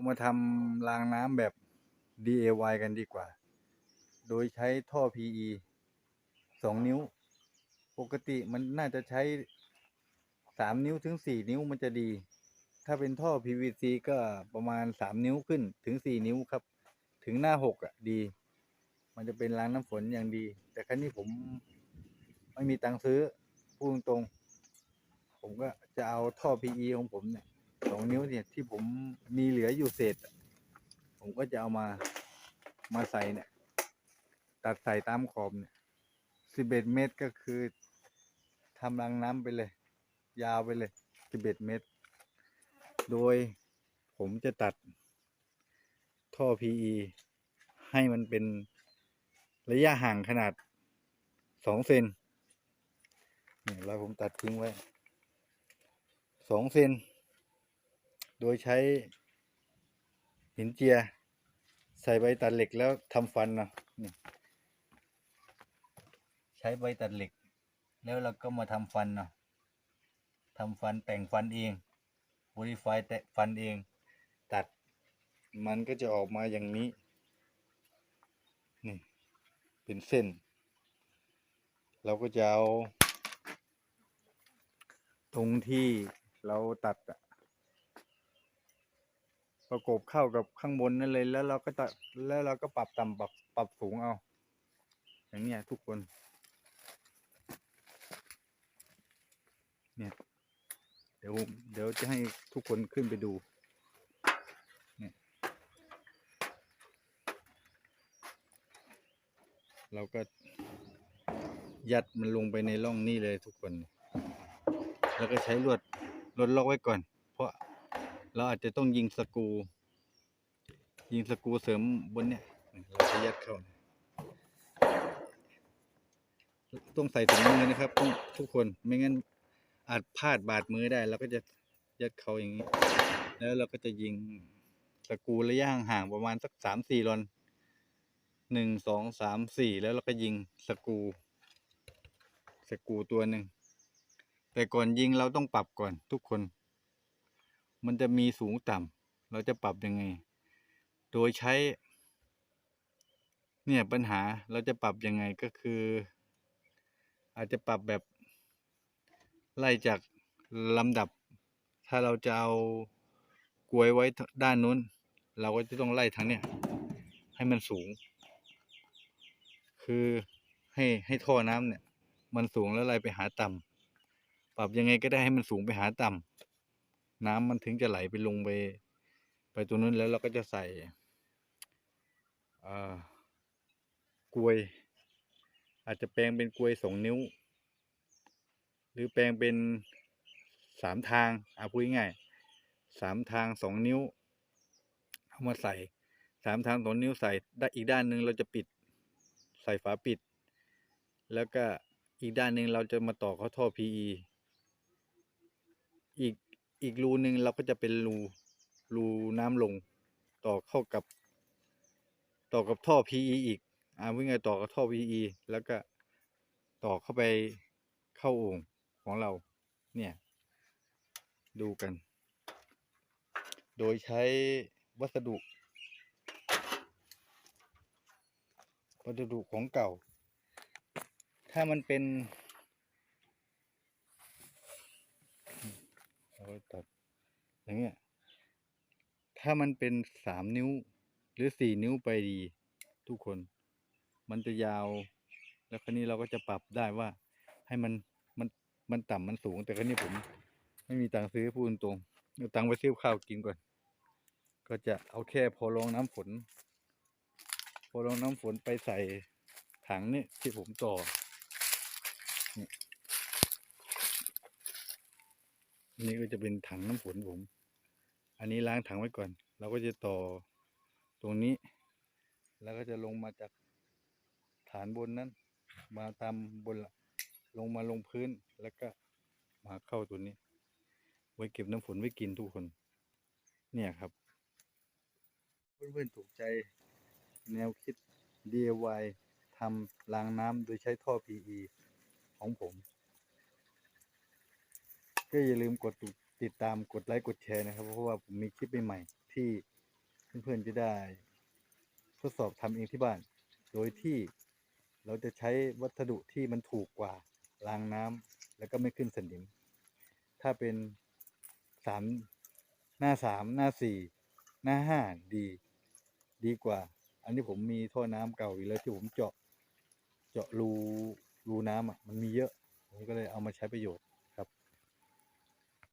เอามาทำรางน้ำแบบ DIY กันดีกว่า โดยใช้ท่อ PE สองนิ้ว ปกติมันน่าจะใช้สามนิ้วถึงสี่นิ้วมันจะดี ถ้าเป็นท่อ PVC ก็ประมาณสามนิ้วขึ้นถึงสี่นิ้วครับ ถึงหน้าหกอะดี มันจะเป็นรางน้ำฝนอย่างดี แต่ครั้นี้ผมไม่มีตังค์ซื้อพูดตรง ผมก็จะเอาท่อ PE ของผมเนี่ย สองนิ้วเนี่ยที่ผมมีเหลืออยู่เศษ ผมก็จะเอามามาใส่เนี่ย ตัดใส่ตามขอบเนี่ยสิบเอ็ดเมตรก็คือทำรางน้ำไปเลย ยาวไปเลยสิบเอ็ดเมตร โดยผมจะตัดท่อ PE ให้มันเป็นระยะห่างขนาดสองเซนนี่แล้วผมตัดทิ้งไว้สองเซน โดยใช้หินเจีย ใส่ใบตัดเหล็กแล้วทำฟันเนาะนใช้ใบตัดเหล็ก แล้วเราก็มาทำฟันเนาะทำฟันแต่งฟันเองบริไฟแต่ฟันเอง ตัดมันก็จะออกมาอย่างนี้ นี่ เป็นเส้น เราก็จะเอา ตรงที่เราตัดอะ ประกบเข้ากับข้างบนนั่นเลย แล้วเราก็ตัดแล้วเราก็ปรับต่ำปรับปรับสูงเอา อย่างเนี้ยทุกคน เนี่ยเดี๋ยวเดี๋ยวจะให้ทุกคนขึ้นไปดูเนี่ยเราก็ยัดมันลงไปในร่องนี้เลยทุกคน แล้วก็ใช้ลวดลวดล็อกไว้ก่อน เพราะ เราอาจจะต้องยิงสกู ยิงสกูเสริมบนเนี่ยเราจะยัดเข้า ต้องใส่ถุงมือนะครับต้องทุกคนไม่งั้นอาจพลาดบาดมือได้เราก็จะยัดเขาอย่างนี้ แล้วเราก็จะยิงสกูระยะห่างประมาณสักสามสี่รอนหนึ่งสองสามสี่แล้วเราก็ยิงสกู สกูตัวหนึ่งแต่ก่อนยิงเราต้องปรับก่อนทุกคน มันจะมีสูงต่ำเราจะปรับยังไง โดยใช้ เนี่ยปัญหาเราจะปรับยังไงก็คือ อาจจะปรับแบบ ไล่จากลำดับ ถ้าเราจะเอากลวยไว้ด้านนู้น เราก็จะต้องไล่ทางเนี้ยให้มันสูง คือให้ให้ท่อน้ำเนี่ย มันสูงแล้วไล่ไปหาต่ำปรับยังไงก็ได้ให้มันสูงไปหาต่ำ น้ำมันถึงจะไหลไปลงไป ไปตรงนู้นแล้วเราก็จะใส่กลวย อาจจะแปลงเป็นกลวยสองนิ้ว หรือแปลงเป็นสามทางเอะพูดง่ายสามทางสองนิ้ว เอามาใส่สามทางสองนิ้วใส่ได้อีกด้านหนึ่งเราจะปิด ใส่ฝาปิด แล้วก็อีกด้านหนึ่งเราจะมาต่อเข้าท่อ PE อีก อีกรูหนึ่งเราก็จะเป็นรูรูน้ำลง ต่อเข้ากับ ต่อกับท่อ PE อีกอ่าวิ่งไงต่อกับท่อ PE แล้วก็ต่อเข้าไปเข้าโอ่งของเรา เนี่ย ดูกัน โดยใช้วัสดุ วัสดุของเก่า ถ้ามันเป็น เอาตัด อย่างเงี้ย ถ้ามันเป็นสามนิ้ว หรือสี่นิ้วไปดี ทุกคน มันจะยาว แล้วคราวนี้เราก็จะปรับได้ว่า ให้มันมันมันต่ำมันสูง แต่คราวนี้ผม ไม่มีตังค์ซื้อพูดตรงๆเอาตังค์ไปซื้อข้าวกินก่อน ก็จะเอาแค่พอรองน้ำฝน พอรองน้ำฝนไปใส่ถังนี่ที่ผมต่อนี่อั นี่ก็จะเป็นถังน้ำฝนผม อันนี้ล้างถังไว้ก่อน เราก็จะต่อตรงนี้ แล้วก็จะลงมาจากฐานบนนั้น มาตามบนละลงมาลงพื้นแล้วก็มาเข้าตัวนี้ ไว้เก็บน้ำฝนไว้กินทุกคน เนี่ยครับ เพื่อนๆถูกใจแนวคิด DIY ทำรางน้ำโดยใช้ท่อ PE ของผม ก็อย่าลืมกดติดตามกดไลค์กดแชร์นะครับ เพราะว่าผมมีคลิปใหม่ๆที่เพื่อนๆจะได้ ทดสอบทำเองที่บ้าน โดยที่เราจะใช้วัสดุที่มันถูกกว่าล้างน้ำแล้วก็ไม่ขึ้นสนิม ถ้าเป็นสามหน้าสามหน้าสี่หน้าห้าดี ดีกว่า อันนี้ผมมีท่อน้ำเก่าอยู่แล้วที่ผมเจาะ เจาะรูรูน้ำอะมันมีเยอะ ผมก็เลยเอามาใช้ประโยชน์